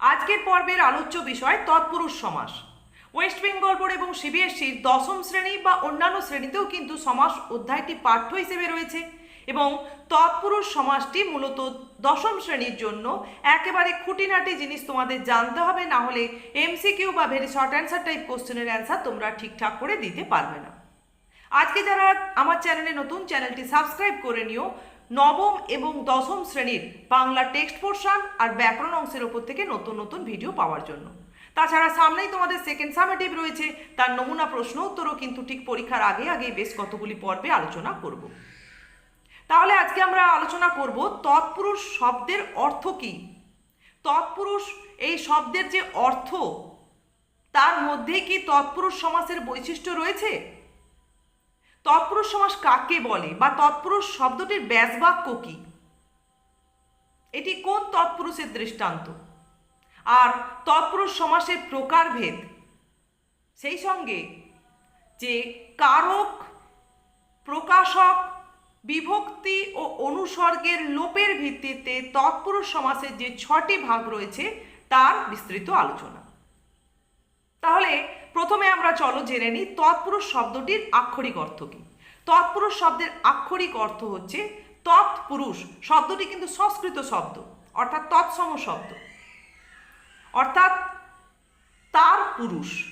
আজকের পর্বের আলোচ্য বিষয় তৎপুরুষ সমাস। ওয়েস্ট বেঙ্গল বোর্ড এবং সিবিএসসির দশম শ্রেণি বা অন্যান্য শ্রেণীতেও কিন্তু সমাস অধ্যায়টি পাঠ্য হিসেবে রয়েছে এবং তৎপুরুষ সমাসটি মূলত দশম শ্রেণির জন্য একেবারে খুঁটিনাটি জিনিস তোমাদের জানতে হবে, না হলে এমসিকিউ বা ভেরি শর্ট অ্যান্সার টাইপ কোশ্চেনের অ্যান্সার তোমরা ঠিকঠাক করে দিতে পারবে না। আজকে যারা আমার চ্যানেলে নতুন চ্যানেলটি সাবস্ক্রাইব করে নিও। নবম এবং দশম শ্রেণির বাংলা টেক্সট পোর্শন আর ব্যাকরণ অংশের ওপর থেকে নতুন নতুন ভিডিও পাওয়ার জন্য। তাছাড়া সামনেই তোমাদের সেকেন্ড সামেটিভ রয়েছে, তার নমুনা প্রশ্ন উত্তরও কিন্তু ঠিক পরীক্ষার আগে আগে বেশ কতগুলি পর্বে আলোচনা করব। তাহলে আজকে আমরা আলোচনা করব তৎপুরুষ শব্দের অর্থ কী? তৎপুরুষ, এই শব্দের যে অর্থ, তার মধ্যে কি তৎপুরুষ সমাসের বৈশিষ্ট্য রয়েছে? তৎপুরুষ সমাস কাকে বলে বা তৎপুরুষ শব্দটির ব্যাসবাক্য কি? এটি কোন তৎপুরুষের দৃষ্টান্ত? আর তৎপুরুষ সমাসের প্রকারভেদ? সেই সঙ্গে যে কারক, প্রকাশক, বিভক্তি ও অনুসর্গের লোপের ভিত্তিতে তৎপুরুষ সমাসের যে ছটি ভাগ রয়েছে, তার বিস্তৃত আলোচনা। তাহলে প্রথমে আমরা চলো জেনে নিই তৎপুরুষ শব্দটির আক্ষরিক অর্থ কী। তৎপুরুষ শব্দের আক্ষরিক অর্থ হচ্ছে তৎপুরুষ। শব্দটি কিন্তু সংস্কৃত শব্দ, অর্থাৎ তৎসম শব্দ। অর্থাৎ তার পুরুষ।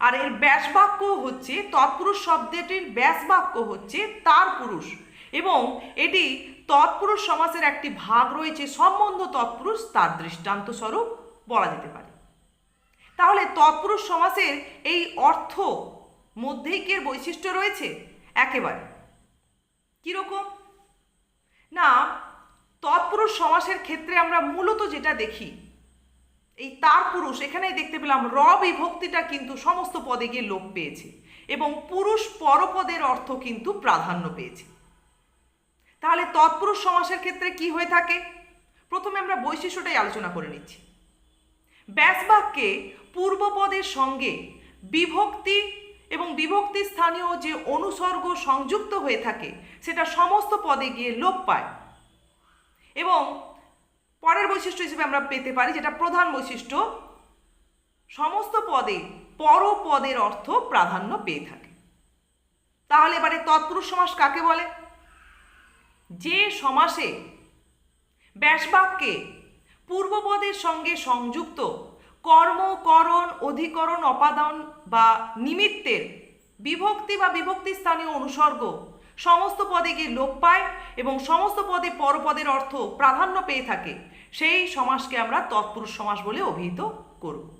আর এর ব্যাসবাক্য হচ্ছে, তৎপুরুষ শব্দটির ব্যাস বাক্য হচ্ছে তার পুরুষ। এবং এটি তৎপুরুষ সমাসের একটি ভাগ রয়েছে, সম্বন্ধ তৎপুরুষ তার দৃষ্টান্ত স্বরূপ বলা যেতে পারে। তাহলে তৎপুরুষ সমাসের এই অর্থ মধ্যেই কি বৈশিষ্ট্য রয়েছে? একেবারে। কীরকম? না, তৎপুরুষ সমাসের ক্ষেত্রে আমরা মূলত যেটা দেখি, এই তার পুরুষ, এখানেই দেখতে পেলাম র বিভক্তিটা কিন্তু সমস্ত পদে গিয়ে লোপ পেয়েছে এবং পুরুষ পরপদের অর্থ কিন্তু প্রাধান্য পেয়েছে। তাহলে তৎপুরুষ সমাসের ক্ষেত্রে কি হয়ে থাকে? প্রথমে আমরা বৈশিষ্ট্যটাই আলোচনা করে নিচ্ছি। ব্যাসবাক্যে পূর্বপদের সঙ্গে বিভক্তি এবং বিভক্তি স্থানীয় যে অনুসর্গ সংযুক্ত হয়ে থাকে, সেটা সমস্ত পদে গিয়ে লোপ পায়। এবং পরের বৈশিষ্ট্য হিসেবে আমরা পেতে পারি, যেটা প্রধান বৈশিষ্ট্য, সমস্ত পদে পরপদের অর্থ প্রাধান্য পেয়ে থাকে। তাহলে এবারে তৎপুরুষ সমাস কাকে বলে? যে সমাসে ব্যাসবাক্যে পূর্বপদের সঙ্গে সংযুক্ত কর্ম, করণ, অধিকরণ, অপাদান বা নিমিত্তের বিভক্তি বা বিভক্তি স্থানীয় অনুসর্গ সমস্ত পদে গিয়ে লোপ পায় এবং সমস্ত পদে পরপদের অর্থ প্রাধান্য পেয়ে থাকে। সেই সমাসকে আমরা তৎপুরুষ সমাস বলে অভিহিত করব।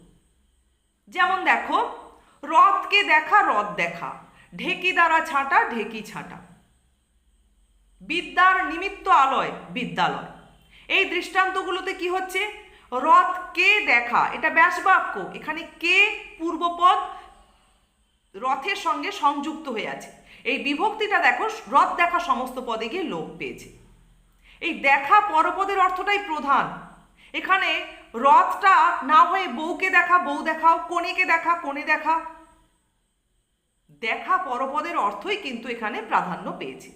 যেমন দেখো, রথকে দেখা, রথ দেখা। ঢেকি দ্বারা ছাঁটা, ঢেকি ছাঁটা। বিদ্যার নিমিত্ত আলয়, বিদ্যালয়। এই দৃষ্টান্তগুলোতে কি হচ্ছে? রথ কে দেখা? এটা ব্যাসবাক্য। এখানে কে পূর্বপদ রথের সঙ্গে সংযুক্ত হয়ে আছে। এই বিভক্তিটা দেখো, রথ দেখা সমস্ত পদে গিয়ে লোপ পেয়েছে। এই দেখা পরপদের অর্থটাই প্রধান। এখানে রথটা না হয়ে বউকে দেখা, বউ দেখাও, কনেকে দেখা, কনে দেখা। দেখা পরপদের অর্থই কিন্তু এখানে প্রাধান্য পেয়েছে।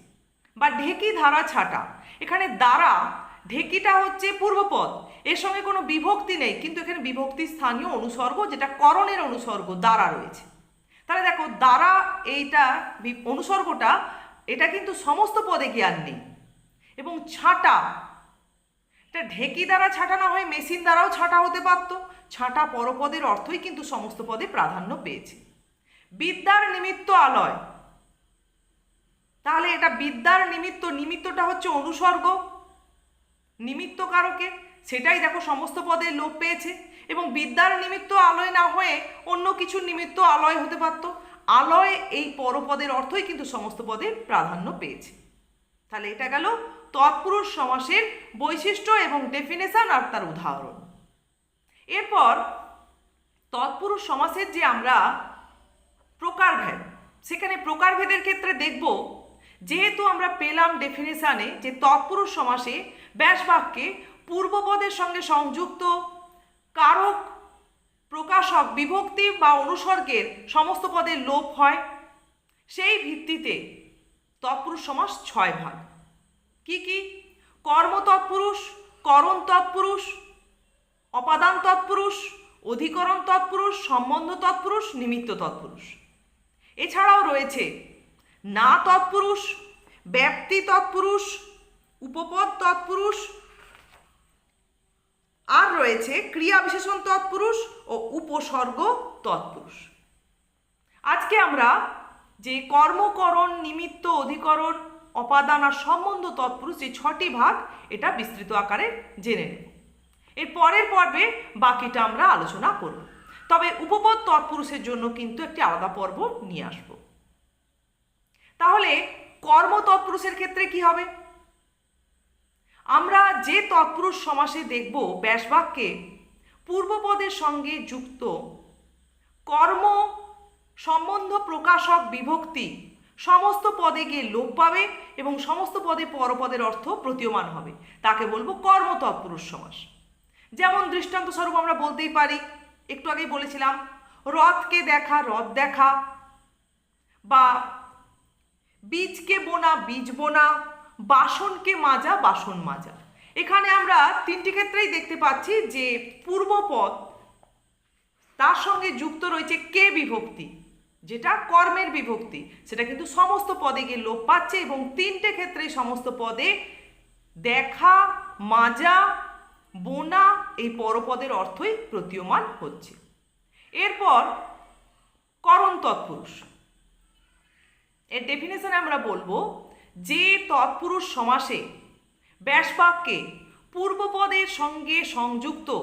বা ঢেকি ধারা ছাটা। এখানে দ্বারা ঢেকিটা হচ্ছে পূর্বপদ। এর সঙ্গে কোনো বিভক্তি নেই, কিন্তু এখানে বিভক্তি স্থানীয় অনুসর্গ, যেটা করণের অনুসর্গ, দ্বারা রয়েছে। তাহলে দেখো, দ্বারা এইটা অনুসর্গটা, এটা কিন্তু সমস্ত পদে জ্ঞান নেই। এবং ছাটা, এটা ঢেকি দ্বারা ছাটা না হয়ে, মেশিন দ্বারাও ছাটা হতে পারত। ছাটা পরপদের অর্থই কিন্তু সমস্ত পদে প্রাধান্য পেয়েছে। বিদ্যার নিমিত্ত আলয়, তাহলে এটা বিদ্যার নিমিত্ত, নিমিত্তটা হচ্ছে অনুসর্গ। নিমিত্ত কারকে, সেটাই দেখো সমস্ত পদে লোপ পেয়েছে। এবং বিদ্যার নিমিত্ত আলয় না হয়ে অন্য কিছুর নিমিত্ত আলয় হতে পারত। আলয় এই পরপদের অর্থই কিন্তু সমস্ত পদে প্রাধান্য পেয়েছে। তাহলে এটা গেল তৎপুরুষ সমাসের বৈশিষ্ট্য এবং ডেফিনেশন আর তার উদাহরণ। এরপর তৎপুরুষ সমাসের যে আমরা প্রকারভেদ, সেখানে প্রকারভেদের ক্ষেত্রে দেখব যেহেতু আমরা পেলাম ডেফিনেশানে যে তৎপুরুষ সমাসে ব্যাসবাক্যে পূর্বপদের সঙ্গে সংযুক্ত কারক, প্রকাশক, বিভক্তি বা অনুসর্গের সমস্ত পদের লোপ হয়। সেই ভিত্তিতে তৎপুরুষ সমাস ছয় ভাগ। কি কি? কর্ম তৎপুরুষ, করণ তৎপুরুষ, অপাদান তৎপুরুষ, অধিকরণ তৎপুরুষ, সম্বন্ধ তৎপুরুষ, নিমিত্ত তৎপুরুষ। এছাড়াও রয়েছে না তৎপুরুষ, ব্যক্তি তৎপুরুষ, উপপদ তৎপুরুষ, আর রয়েছে ক্রিয়া বিশেষণ তৎপুরুষ ও উপসর্গ তৎপুরুষ। আজকে আমরা যে কর্মকরণ, নিমিত্ত অধিকরণ, অপাদান আর সম্বন্ধ তৎপুরুষ যে ছটি ভাগ, এটা বিস্তৃত আকারে জেনে নেব। এর পরের পর্বে বাকিটা আমরা আলোচনা করব। তবে উপপদ তৎপুরুষের জন্য কিন্তু একটি আলাদা পর্ব নিয়ে আসব। তাহলে কর্ম তৎপুরুষের ক্ষেত্রে কি হবে? আমরা যে তৎপুরুষ সমাসে দেখব ব্যাসবাক্যে, পূর্বপদের সঙ্গে যুক্ত কর্ম সম্বন্ধ প্রকাশক বিভক্তি সমস্ত পদে গিয়ে লোপ পাবে এবং সমস্ত পদে পরপদের অর্থ প্রতীয়মান হবে। তাকে বলব কর্ম তৎপুরুষ সমাস। যেমন দৃষ্টান্ত স্বরূপ আমরা বলতেই পারি, একটু আগেই বলেছিলাম, রথকে দেখা, রথ দেখা বা বীজকে বোনা, বীজ বোনা, বাসনকে মাজা, বাসন মাজা। এখানে আমরা তিনটি ক্ষেত্রেই দেখতে পাচ্ছি যে পূর্বপদ তার সঙ্গে যুক্ত রয়েছে কে বিভক্তি, যেটা কর্মের বিভক্তি। সেটা কিন্তু সমস্ত পদে গিয়ে লোপ পাচ্ছে এবং তিনটে ক্ষেত্রেই সমস্ত পদে দেখা, মাজা, বোনা এই পরপদের অর্থই প্রতীয়মান হচ্ছে। এরপর করণ তৎপুরুষ। এর ডেফিনেশনে আমরা বলব যে তৎপুরুষ সমাসে ব্যাসবাক্যে পূর্বপদের সঙ্গে সংযুক্ত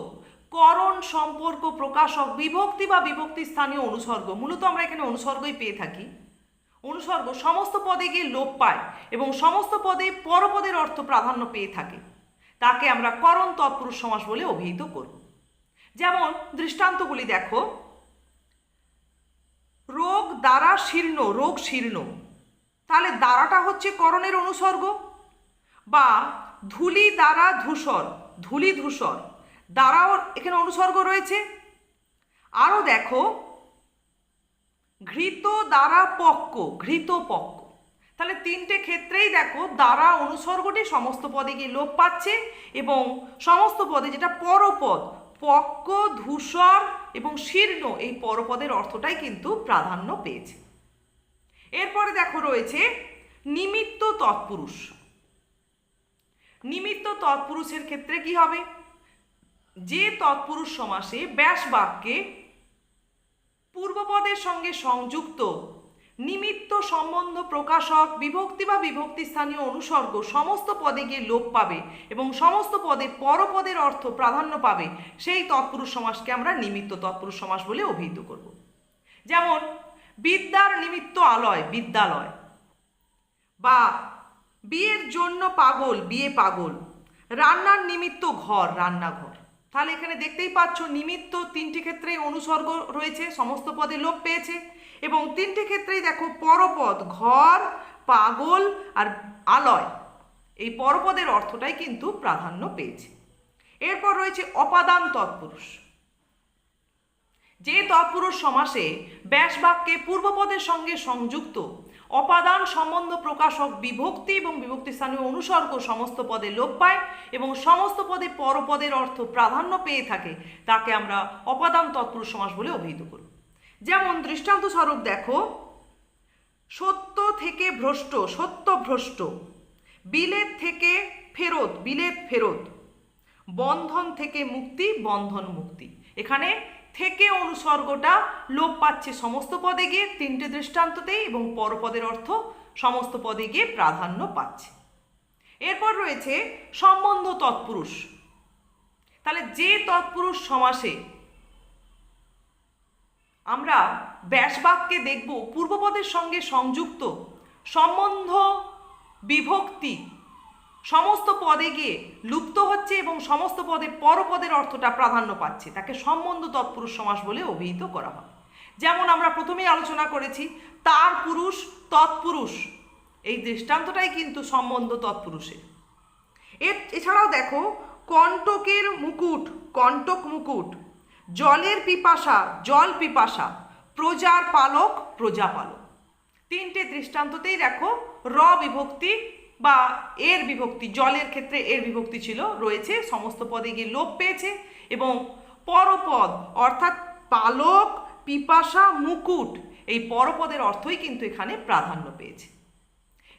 করণ সম্পর্ক প্রকাশক বিভক্তি বা বিভক্তি স্থানীয় অনুসর্গ, মূলত আমরা এখানে অনুসর্গই পেয়ে থাকি। অনুসর্গ সমস্ত পদে গিয়ে লোপ পায় এবং সমস্ত পদে পরপদের অর্থ প্রাধান্য পেয়ে থাকে। তাকে আমরা করণ তৎপুরুষ সমাস বলে অভিহিত করব। যেমন দৃষ্টান্তগুলি দেখো। রোগ দ্বারা শীর্ণ, রোগ শীর্ণ। তাহলে দ্বারাটা হচ্ছে করণের অনুসর্গ বা ধুলি দ্বারা ধূসর, ধুলি ধূসর। দ্বারাও এখানে অনুসর্গ রয়েছে। আরও দেখো, ঘৃত দ্বারা পক্ক, ঘৃত পক্ক। তাহলে তিনটে ক্ষেত্রেই দেখো দ্বারা অনুসর্গটি সমস্ত পদে গিয়ে লোপ পাচ্ছে এবং সমস্ত পদে যেটা পরপদ পক্ক, ধূসর এবং শীর্ণ এই পরপদের অর্থটাই কিন্তু প্রাধান্য পেয়েছে। এরপরে দেখো রয়েছে নিমিত্ত তৎপুরুষ। নিমিত্ত তৎপুরুষের ক্ষেত্রে কি হবে? যে তৎপুরুষ সমাসে ব্যাস বাক্যে পূর্বপদের সঙ্গে সংযুক্ত নিমিত্ত সম্বন্ধ প্রকাশক, বিভক্তি বা বিভক্তি স্থানীয় অনুসর্গ সমস্ত পদে গিয়ে লোপ পাবে এবং সমস্ত পদে পরপদের অর্থ প্রাধান্য পাবে। সেই তৎপুরুষ সমাসকে আমরা নিমিত্ত তৎপুরুষ সমাস বলে অভিহিত করব। যেমন, বিদ্যার নিমিত্ত আলয়, বিদ্যালয়। বা, বিয়ের জন্য পাগল, বিয়ে পাগল। রান্নার নিমিত্ত ঘর, রান্নাঘর। তাহলে এখানে দেখতেই পাচ্ছ, নিমিত্ত তিনটি ক্ষেত্রেই অনুসর্গ রয়েছে, সমস্ত পদে লোপ পেয়েছে। এবং তিনটি ক্ষেত্রেই দেখো পরপদ, ঘর, পাগল আর আলয়। এই পরপদের অর্থটাই কিন্তু প্রাধান্য পেয়েছে। এরপর রয়েছে অপাদান তৎপুরুষ। যে তৎপুরুষ সমাসে ব্যাস বাক্যে পূর্বপদের সঙ্গে সংযুক্ত অপাদান সম্বন্ধ প্রকাশক বিভক্তি এবং বিভক্তি স্থানীয় অনুসর্গ সমস্ত পদে লোপ পায় এবং সমস্ত পদে পরপদের অর্থ প্রাধান্য পেয়ে থাকে, তাকে আমরা অপাদান তৎপুরুষ সমাস বলে অভিহিত করব যেমন দৃষ্টান্ত স্বরূপ দেখো, সত্য থেকে ভ্রষ্ট, সত্য ভ্রষ্ট, বিলেত থেকে ফেরত, বিলেত ফেরত, বন্ধন থেকে মুক্তি, বন্ধন মুক্তি। এখানে থেকে অনুসর্গটা লোপ পাচ্ছে সমস্ত পদে গিয়ে, তিনটে দৃষ্টান্ততেই এবং পরপদের অর্থ সমস্ত পদে গিয়ে প্রাধান্য পাচ্ছে। এরপর রয়েছে সম্বন্ধ তৎপুরুষ। তাহলে যে তৎপুরুষ সমাসে আমরা ব্যাসবাক্যে দেখব, পূর্বপদের সঙ্গে সংযুক্ত সম্বন্ধ বিভক্তি সমস্ত পদে গিয়ে লুপ্ত হচ্ছে এবং সমস্ত পদে পরপদের অর্থটা প্রাধান্য পাচ্ছে। তাকে সম্বন্ধ তৎপুরুষ সমাস বলে অভিহিত করা হয়। যেমন আমরা প্রথমেই আলোচনা করেছি, তার পুরুষ তৎপুরুষ। এই দৃষ্টান্তটাই কিন্তু সম্বন্ধ তৎপুরুষের। এর, এছাড়াও দেখো, কণ্টকের মুকুট, কণ্টক মুকুট, জলের পিপাসা, জল পিপাসা, প্রজার পালক, প্রজাপালক। তিনটে দৃষ্টান্ততেই দেখো, র বিভক্তি বা এর বিভক্তি, জলের ক্ষেত্রে এর বিভক্তি ছিল, রয়েছে, সমস্ত পদে গিয়ে লোপ পেয়েছে এবং পরপদ, অর্থাৎ পালক, পিপাসা, মুকুট, এই পরপদের অর্থই কিন্তু এখানে প্রাধান্য পেয়েছে।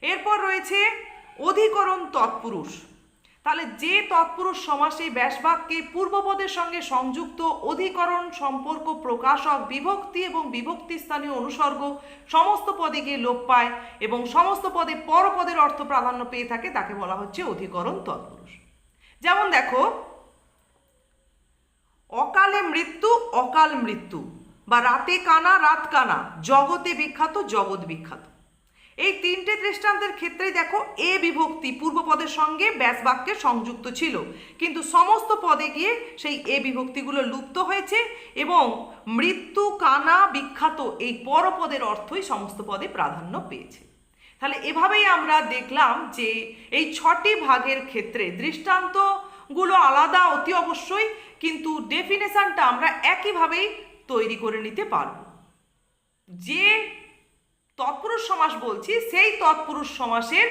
এরপর রয়েছে অধিকরণ তৎপুরুষ। তাহলে যে তৎপুরুষ সমাসে ব্যাসবাক্যে পূর্বপদের সঙ্গে সংযুক্ত অধিকরণ সম্পর্ক প্রকাশক, বিভক্তি এবং বিভক্তি স্থানীয় অনুসর্গ সমস্ত পদে গিয়ে লোপ পায় এবং সমস্ত পদে পরপদের অর্থ প্রাধান্য পেয়ে থাকে, তাকে বলা হচ্ছে অধিকরণ তৎপুরুষ। যেমন দেখো, অকালে মৃত্যু, অকাল মৃত্যু বা রাতে কানা, রাত কানা, জগতে বিখ্যাত, জগৎ বিখ্যাত। এই তিনটে দৃষ্টান্তের ক্ষেত্রে দেখো এ বিভক্তি পূর্বপদের সঙ্গে ব্যাস বাক্যে সংযুক্ত ছিল। কিন্তু সমস্ত পদে গিয়ে সেই এ বিভক্তিগুলো লুপ্ত হয়েছে এবং মৃত্যু, কানা, বিখ্যাত এই পরপদের অর্থই সমস্ত পদে প্রাধান্য পেয়েছে। তাহলে এভাবেই আমরা দেখলাম যে এই ছটি ভাগের ক্ষেত্রে দৃষ্টান্তগুলো আলাদা অতি অবশ্যই, কিন্তু ডেফিনেশনটা আমরা একইভাবেই তৈরি করে নিতে পারব। যে তৎপুরুষ সমাস বলছি, সেই তৎপুরুষ সমাসের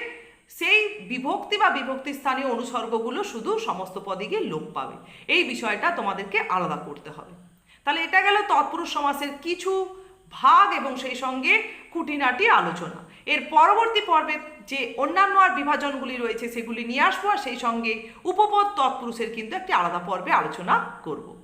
সেই বিভক্তি বা বিভক্তি স্থানীয় অনুসর্গগুলো শুধু সমস্ত পদে গিয়ে লোপ পাবে। এই বিষয়টা তোমাদেরকে আলাদা করতে হবে। তাহলে এটা গেল তৎপুরুষ সমাসের কিছু ভাগ এবং সেই সঙ্গে খুঁটিনাটি আলোচনা। এর পরবর্তী পর্বে যে অন্যান্য আর বিভাজনগুলি রয়েছে সেগুলি নিয়ে আসব, আর সেই সঙ্গে উপপদ তৎপুরুষের কিন্তু একটি আলাদা পর্বে আলোচনা করব।